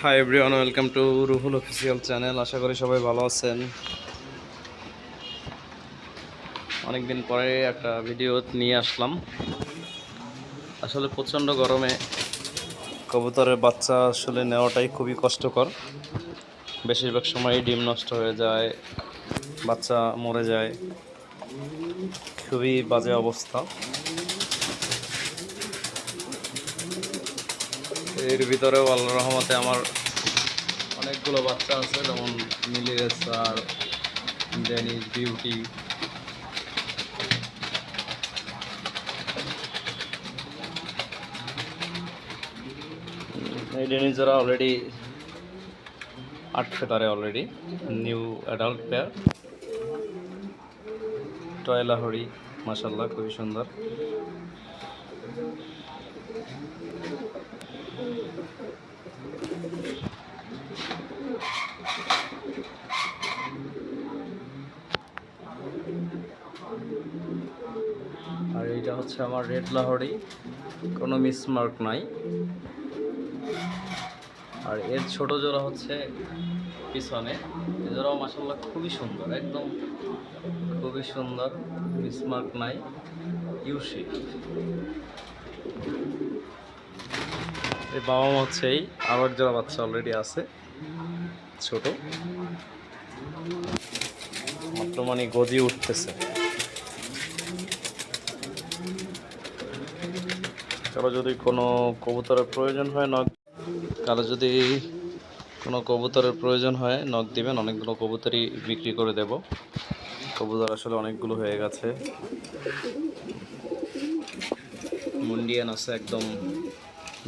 Hi everyone welcome to Ruhul official channel আশা করি সবাই ভালো আছেন। অনেকদিন পরে একটা ভিডিও নিয়ে আসলাম। আসলে প্রচণ্ড গরমে কবুতরের বাচ্চা আসলে নেওয়াটাই খুবই কষ্টকর। বেশিরভাগ সময় ডিম নষ্ট হয়ে যায়, বাচ্চা মরে যায়। খুবই বাজে অবস্থা। এর ভিতরেও আল্লাহ রহমতে আমার অনেকগুলো বাচ্চা আছে, যেমন মিলিয়েস আর ডেনিস, বিউটি। এই ডেনিস যারা অলরেডি আট ফেতারে অলরেডি নিউ অ্যাডাল্ট পেয়ার টয়লা হরি মাসাল্লাহ খুবই সুন্দর। আর এইটা হচ্ছে আমার রেড লাহরি। কোনো মিসমার্ক নাই। আর এর ছোট জোড়া হচ্ছে পিছনে। এ জোড়াও মাসাল্লাহ খুবই সুন্দর, একদম খুবই সুন্দর, মিসমার্ক নাই ইউসি এই বাবা মা হচ্ছে এই আবার জোড়া বাচ্চা অলরেডি আছে, ছোট। মাত্র মানে গজি উঠতেছে। কারও যদি কোনো কবুতরের প্রয়োজন হয়, নখ কারও যদি কোনো কবুতরের প্রয়োজন হয়, নখ দিবেন, অনেকগুলো কবুতরই বিক্রি করে দেব। কবুতর আসলে অনেকগুলো হয়ে গেছে। মুন্ডিয়ান আছে একদম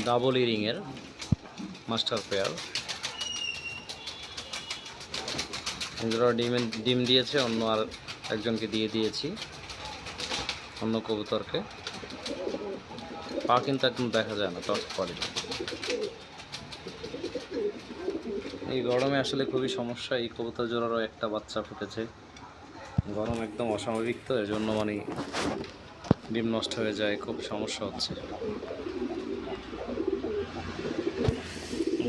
ডাবল ইরিংয়ের মাস্টার পেয়ার এগুলো ডিম ডিম দিয়েছে, অন্য আর একজনকে দিয়ে দিয়েছি, অন্য কবুতরকে। পা কিন্তু একদম দেখা যায় না, টস করে এই গরমে আসলে খুবই সমস্যা, এই কবুতর জোড়ারও একটা বাচ্চা ফুটেছে। গরম একদম অস্বাভাবিক তো এর জন্য মানে ডিম নষ্ট হয়ে যায়, খুব সমস্যা হচ্ছে।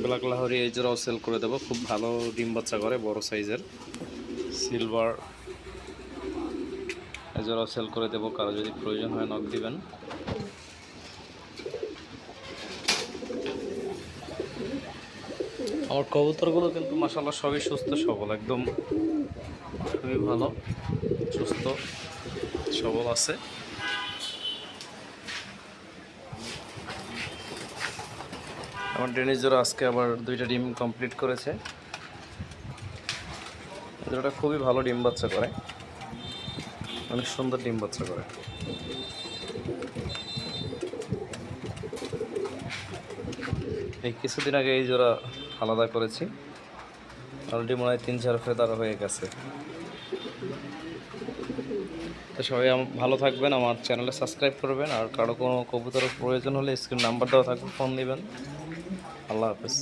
ব্ল্যাক লাহরি এই জোড়াও সেল করে দেবো। খুব ভালো ডিম বাচ্চা করে, বড় সাইজের সিলভার এই জোড়াও সেল করে দেবো, কারও যদি প্রয়োজন হয় নক দিবেন। আমার কবুতরগুলো কিন্তু মাসাল্লাহ সবই সুস্থ সবল, একদম খুবই ভালো, সুস্থ, সবল আছে। আমার ডেনিস জোড়া আজকে আবার দুইটা ডিম কমপ্লিট করেছে। জোড়াটা খুবই ভালো ডিম বাচ্চা করে। অনেক সুন্দর ডিম বাচ্চা করে। এই কিছুদিন আগে এই জোড়া আলাদা করেছি। অলরেডি মনে হয় তিন চার ফেদার হয়ে গেছে। তো সবাই ভালো থাকবেন, আমার চ্যানেলে সাবস্ক্রাইব করবেন, আর কারও কোনো কবুতর প্রয়োজন হলে স্ক্রিন নাম্বার দেওয়া থাকবে ফোন দেবেন। আল্লাহ হাফেজ।